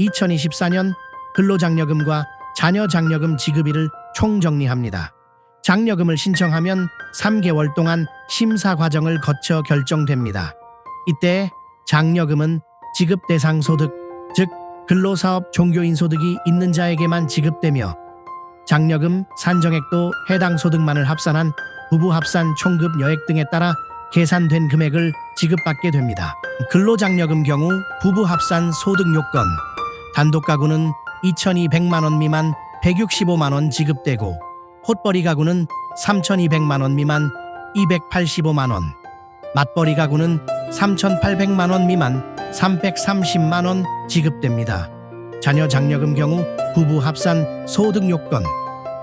2024년 근로장려금과 자녀장려금 지급일을 총정리합니다. 장려금을 신청하면 3개월 동안 심사 과정을 거쳐 결정됩니다. 이때 장려금은 지급 대상 소득, 즉 근로사업 종교인 소득이 있는 자에게만 지급되며 장려금 산정액도 해당 소득만을 합산한 부부 합산 총급 여액 등에 따라 계산된 금액을 지급받게 됩니다. 근로장려금 경우 부부 합산 소득 요건 단독 가구는 2,200만 원 미만 165만 원 지급되고 홑벌이 가구는 3,200만 원 미만 285만 원 맞벌이 가구는 3,800만 원 미만 330만 원 지급됩니다. 자녀 장려금 경우 부부 합산 소득 요건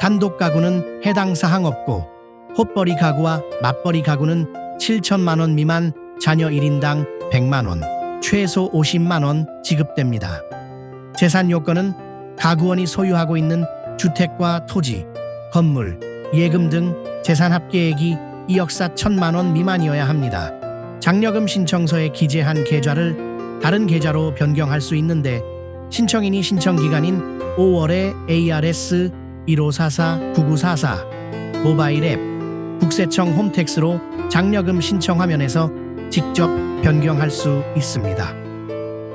단독 가구는 해당 사항 없고 홑벌이 가구와 맞벌이 가구는 7천만 원 미만 자녀 1인당 100만 원, 최소 50만 원 지급됩니다. 재산 요건은 가구원이 소유하고 있는 주택과 토지, 건물, 예금 등 재산 합계액이 2억 4천만 원 미만이어야 합니다. 장려금 신청서에 기재한 계좌를 다른 계좌로 변경할 수 있는데 신청인이 신청 기간인 5월에 ARS 1544-9944 모바일 앱 국세청 홈택스로 장려금 신청 화면에서 직접 변경할 수 있습니다.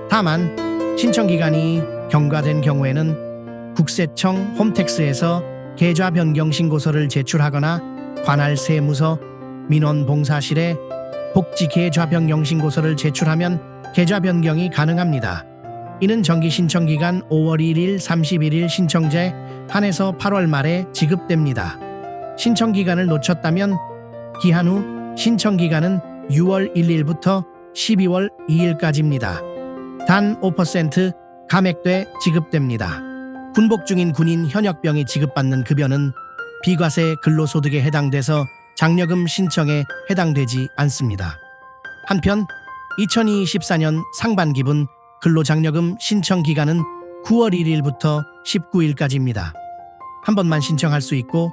다만 신청 기간이 경과된 경우에는 국세청 홈택스에서 계좌 변경 신고서를 제출하거나 관할 세무서 민원봉사실에 복지 계좌 변경 신고서를 제출하면 계좌 변경이 가능합니다. 이는 정기 신청 기간 5월 1일 31일 신청제 한해서 8월 말에 지급됩니다. 신청 기간을 놓쳤다면 기한 후 신청 기간은 6월 1일부터 12월 2일까지입니다. 단 5% 감액돼 지급됩니다. 군복 중인 군인 현역병이 지급받는 급여는 비과세 근로소득에 해당돼서 장려금 신청에 해당되지 않습니다. 한편 2024년 상반기분 근로장려금 신청 기간은 9월 1일부터 19일까지입니다. 한 번만 신청할 수 있고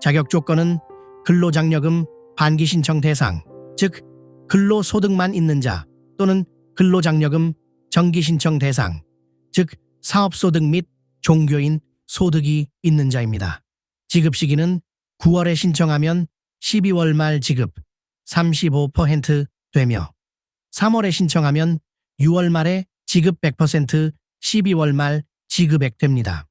자격 조건은 근로장려금 반기 신청 대상, 즉 근로소득만 있는 자 또는 근로장려금 정기 신청 대상, 즉 사업소득 및 종교인 소득이 있는 자입니다. 지급 시기는 9월에 신청하면 12월 말 지급 35% 되며 3월에 신청하면 6월 말에 지급 100% 12월 말 지급액 됩니다.